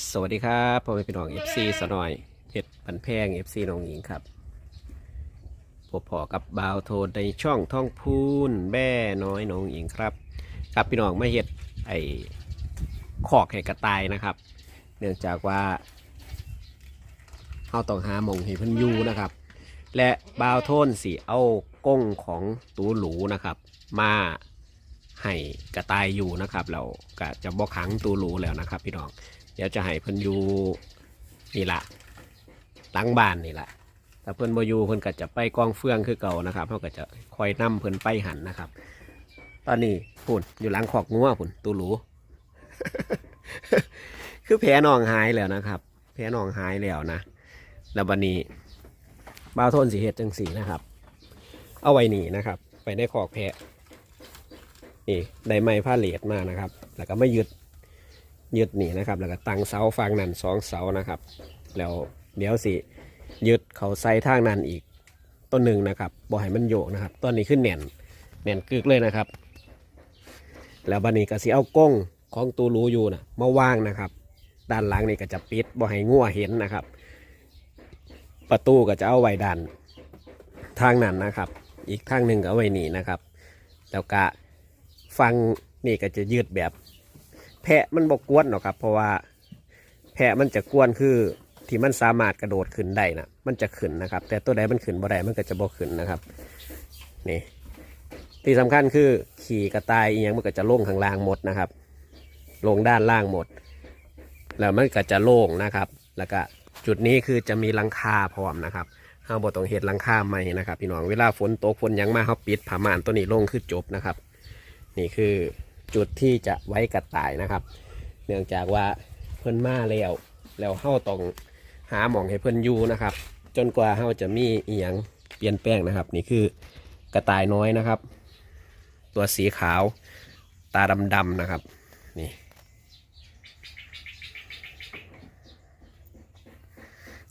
สวัสดีครับพ่อแม่พี่น้อง FC สนอยเพชรปันแพง FC น้องหญิงครับพบพอกับบาวโทนในช่องท่องพูนแม่น้อยน้องหญิงครับครับพี่น้องม่เห็ดไอ้ขอกให้กระต่ายนะครับ เนื่องจากว่าเขาต้องหาหมองให้เพันอยูนะครับ และบาวโทนสีเอาก้งของตูหลูนะครับ มาให้กระต่ายอยู่นะครับ เราก็จะบอกขังตูหลูแล้วนะครับ พี่น้อง เดี๋ยวจะให้เพิ่นอยู่นี่ละหลังบ้านนี่ละถ้าเพิ่นบ่อยู่เพิ่นก็จะไปกองเฟืองคือเก่านะครับเขาก็จะคอยนํเพิ่นไปหันนะครับ ตอนนี้พุ่นอยู่หลังขอกงัวพุ่นตูหลูคือแผลนองหายแล้วนะครับ แผลนองหายแล้วนะแล้ววันนี้บ่าวทนสีเฮ็ดจังสีนะครับ เอาไว้นี่นะครับ ไปในขอกแพะนี่ได้ไม้ผ้าเหลียดมานะครับ แล้วก็ไม่ยึด ยึดนี่นะครับ แล้วก็ตั้งเสาฟังนั่นสองเสานะครับ แล้วเดี๋ยวสิยึดเขาใส่ทางนั้นอีกต้นหนึ่งนะครับบ่ให้มันโยกนะครับต้นนี้ขึ้นแน่นแน่นกึกเลยนะครับ แล้วบันนี้ก็สิเอาก้งของตูรูอยู่นะมาว่างนะครับ ด้านหลังนี่ก็จะปิดบ่ให้งัวเห็นนะครับ ประตูก็จะเอาไว้ด้านทางนั้นนะครับ อีกทางหนึ่งก็เอาไว้นี่นะครับ แล้วก็ฟังนี่ก็จะยืดแบบ แพะมันบกกวนหรอกครับ เพราะว่าแพะมันจะกวนคือที่มันสามารถกระโดดขึ้นได้นะมันจะขึ้นนะครับ แต่ตัวใดมันขึ้นบ่ได้มันก็จะบ่ขึ้นนะครับนี่ที่สำคัญคือขี่กระต่ายอียงมันก็จะลงข้างล่างหมดนะครับ ลงด้านล่างหมด แล้วมันก็จะโล่งนะครับ แล้วก็จุดนี้คือจะมีลังคาพร้อมนะครับห้าบ่ต้องเฮ็ดหลังคาใหม่นะครับ พี่น้องเวลาฝนตกฝนยังมาเขาปิดผ้าม่านตัวนี้ลงคือจบนะครับ นี่คือ จุดที่จะไว้กระต่ายนะครับ เนื่องจากว่าเพิ่นมาแล้วแล้วเฮาต้องหาหมองให้เพิ่นอยู่นะครับ จนกว่าเฮาจะมีอีหยังเปลี่ยนแปลงนะครับ นี่คือกระต่ายน้อยนะครับ ตัวสีขาวตาดำๆนะครับนี่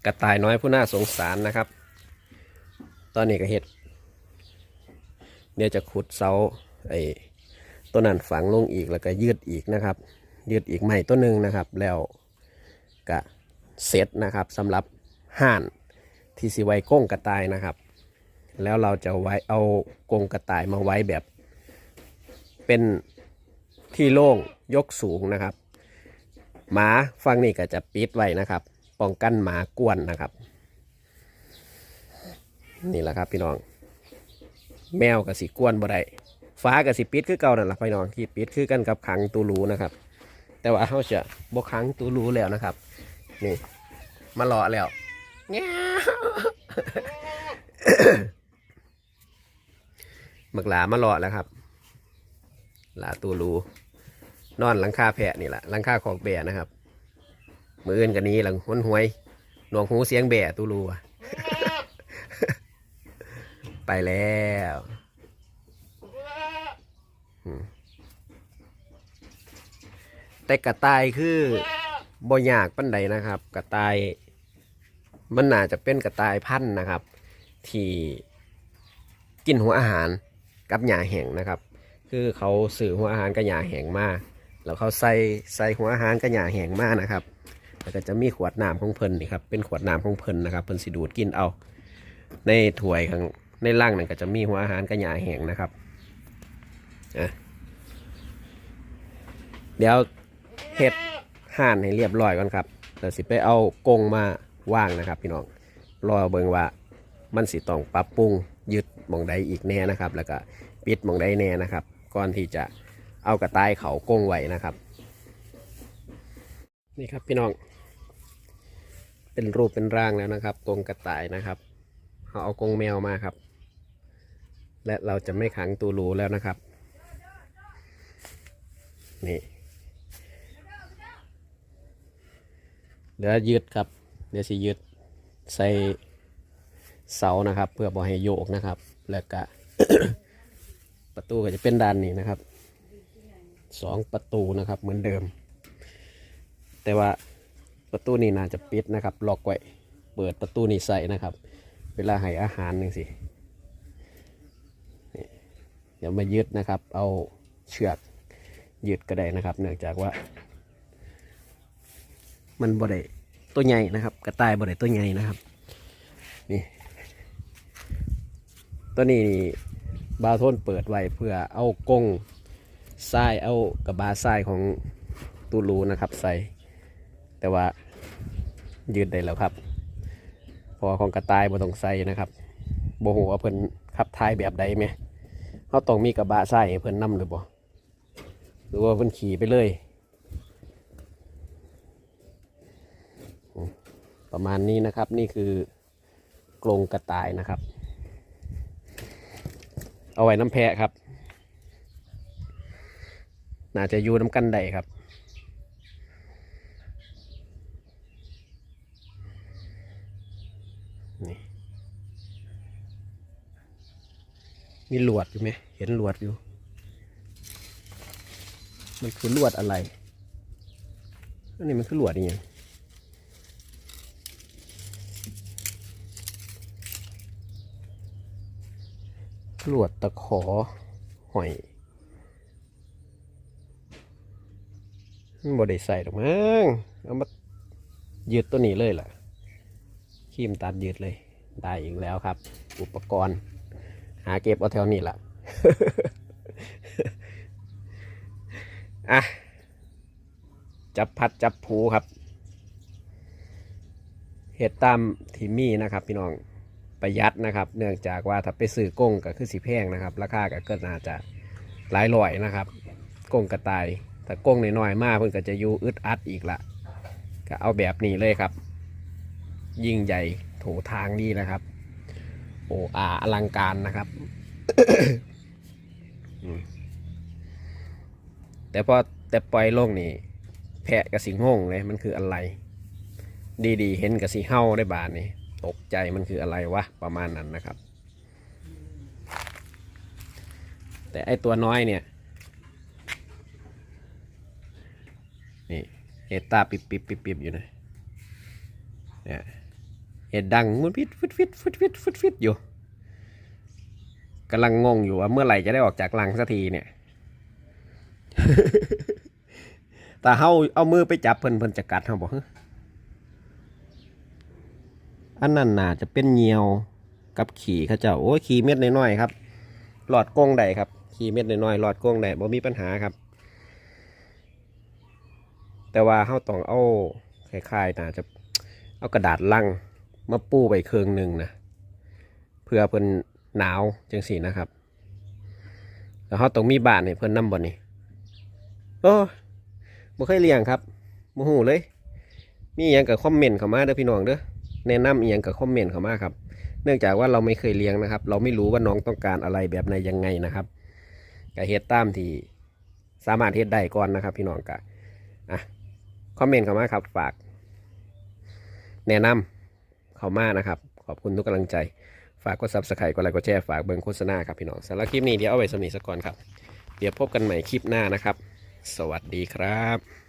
กระต่ายน้อยผู้น่าสงสารนะครับ ตอนนี้ก็เห็ดเดี๋ยวจะขุดเสาไอ ต้นนั้นฝังลงอีกแล้วก็ยืดอีกนะครับ ยืดอีกใหม่ต้นหนึ่งนะครับ แล้วก็เสร็จนะครับสำหรับห่านที่สิไว้ก้งกระต่ายนะครับ แล้วเราจะไว้เอากงกระต่ายมาไว้แบบ เป็นที่โล่งยกสูงนะครับ หมาฟังนี่ก็จะปิดไว้นะครับ ป้องกันหมากวนนะครับ นี่แหละครับพี่น้อง แมวกับสีกวนบ่ได้ ฟ้ากับสิปิดคือเก่านั่นแหละพี่น้องที่ปิดคือกันกับขังตูรูนะครับ แต่ว่าเขาจะบกขังตูรูแล้วนะครับ นี่ มาหล่อแล้วเงี้ยวบักหลามาหล่อแล้วครับ หลาตูรูนอนหลังคาแพะนี่แหละหลังคาของแบะนะครับ มืออื่นกันนี้หลังหวนหวยหนวกหูเสียงแบะตูรูอะไปแล้ว แต่กระต่ายคือบ่ยากปันใดนะครับ กระต่าย มันน่าจะเป็นกระต่ายพันธุ์นะครับ ที่กินหัวอาหารกับหญ้าแห้งนะครับ คือเขาสื่อหัวอาหารกับหญ้าแห้งมาแล้วเขาใส่ใส่หัวอาหารกับหญ้าแห้งมานะครับแล้วก็จะมีขวดน้ำของเพิ่นนี่ครับเป็นขวดน้ำของเพิ่นนะครับเพิ่นสิดูดกินเอา ในถ้วยข้างในล่างนั่นก็จะมีหัวอาหารกับหญ้าแห้งนะครับอะเดี๋ยว เฮ็ดห่านให้เรียบร้อยก่อนครับแล้วสิไปเอากรงมาว่างนะครับ พี่น้องรอเบิ่งว่ามันสิต้องปรับปรุงยึดมองใดอีกแน่นะครับ แล้วก็ปิดมองใดแน่นะครับ ก่อนที่จะเอากระต่ายเขากรงไว้นะครับ นี่ครับพี่น้อง เป็นรูปเป็นร่างแล้วนะครับกรงกระต่ายนะครับเอาเอากรงแมวมาครับ และเราจะไม่ขังตูรูแล้วนะครับ นี่ เดี๋ยวยืดครับ เดี๋ยวสิยืดใส่เสานะครับ เพื่อบ่ให้โยกนะครับ แล้วก็ประตูก็จะเป็นด้านนี้นะครับสองประตูนะครับเหมือนเดิม แต่ว่าประตูนี้น่าจะปิดนะครับล็อกไว้เปิดประตูนี้ใส่นะครับ เวลาให้อาหารหนึ่งสิเดี๋ยวมายึดนะครับ เอาเชือกยึดก็ได้นะครับ เนื่องจากว่า มันบ่ได้ตัวใหญ่นะครับ กระต่ายบ่ได้ตัวใหญ่นะครับ นี่ตัวนี้บาโทนเปิดไว้เพื่อเอากงทรายเอากระบาทรายของตูรูนะครับใส่ แต่ว่ายืดได้แล้วครับ พอของกระต่ายบ่ต้องใส่นะครับโบหัวเพิ่นขับทายแบบใดไหมเขาต้องมีกระบะทรายให้เพิ่นนํหรือบ่หรือว่าเพิ่นขี่ไปเลย ประมาณนี้นะครับนี่คือกรงกระต่ายนะครับ เอาไว้น้ำแพะครับ น่าจะอยู่น้ำกันใดครับนี่มีลวดอยู่ไหมเห็นลวดอยู่ มันคือลวดอะไรอันนี้มันคือลวดอหยัง ลวดตะขอหอยมันบ่ได้ใส่ดอกมั้งเอามายืดตัวนี้เลยล่ะครีมตัดยืดเลย ได้อีกแล้วครับ อุปกรณ์ หาเก็บเอาแถวนี้ล่ะอะ จับพัดจับผูครับเห็ดตามที่มีนะครับพี่น้อง ประหยัดนะครับ เนื่องจากว่าถ้าไปซื้อกงก็คือสีแพงนะครับ ราคาก็เกิดน่าจะหลายร้อยนะครับกงกระต่ายถ้ากงน้อยๆมากเพิ่นก็จะอยู่อึดอัดอีกละก็เอาแบบนี้เลยครับ ยิ่งใหญ่โถทางดีนะครับ โอ้อาอลังการนะครับแต่พอแต่ปล่อยลงนี่ แพะกับสิงงเลยมันคืออะไร ดีๆ เห็นกับสีเห่าได้บาทนี่ ตกใจมันคืออะไรวะประมาณนั้นนะครับ แต่ไอตัวน้อยเนี่ยนี่เห็ดตาปิบปิบปิบปิบอยู่นะเนี่ยเห็ดดังมันฟิตฟิตฟิตฟิตฟิตฟิตฟิตอยู่กำลังงงอยู่ว่าเมื่อไหร่จะได้ออกจากรังสักทีเนี่ยแต่เฮาเอามือไปจับเพิ่นเพิ่นจะกัดเฮาบ่ฮะ อันนั้นน่าจะเป็นเหนียวกับขี่เขาเจ้าโอ้ยขี่เม็ดน้อยๆครับ หลอดกงใดครับ ขี่เม็ดน้อยๆหลอดกงใดบ่มีปัญหาครับ แต่ว่าเฮาต้องเอาคล้ายๆน่าจะเอากระดาษลังมาปูไปเครื่องหนึ่งนะเพื่อเพิ่นหนาวจังสีนะครับ แล้วเฮาต้องมีบ้านให้เพิ่นนำบ่นี่โอ้บ่เคยเลี้ยงครับบ่ฮู้เลย มีอหยังก็คอมเมนต์เข้ามาเด้อพี่น้องเด้อ แนะนำอียงก็คอมเมนต์เขามาครับ เนื่องจากว่าเราไม่เคยเลี้ยงนะครับ เราไม่รู้ว่าน้องต้องการอะไรแบบไหนยังไงนะครับก็เฮ็ดตามที่สามารถเฮ็ดได้ก่อนนะครับ พี่น้องก็อะคอมเมนต์เขามาครับ ฝาก แนะนำเขามานะครับ ขอบคุณทุกกำลังใจ ฝากกด subscribe กดไลค์กดแชร์ฝากเบิ่งโฆษณาครับพี่น้องสำหรับคลิปนี้เดี๋ยวเอาไว้สำนีสักก่อนครับ เดี๋ยวพบกันใหม่คลิปหน้านะครับ สวัสดีครับ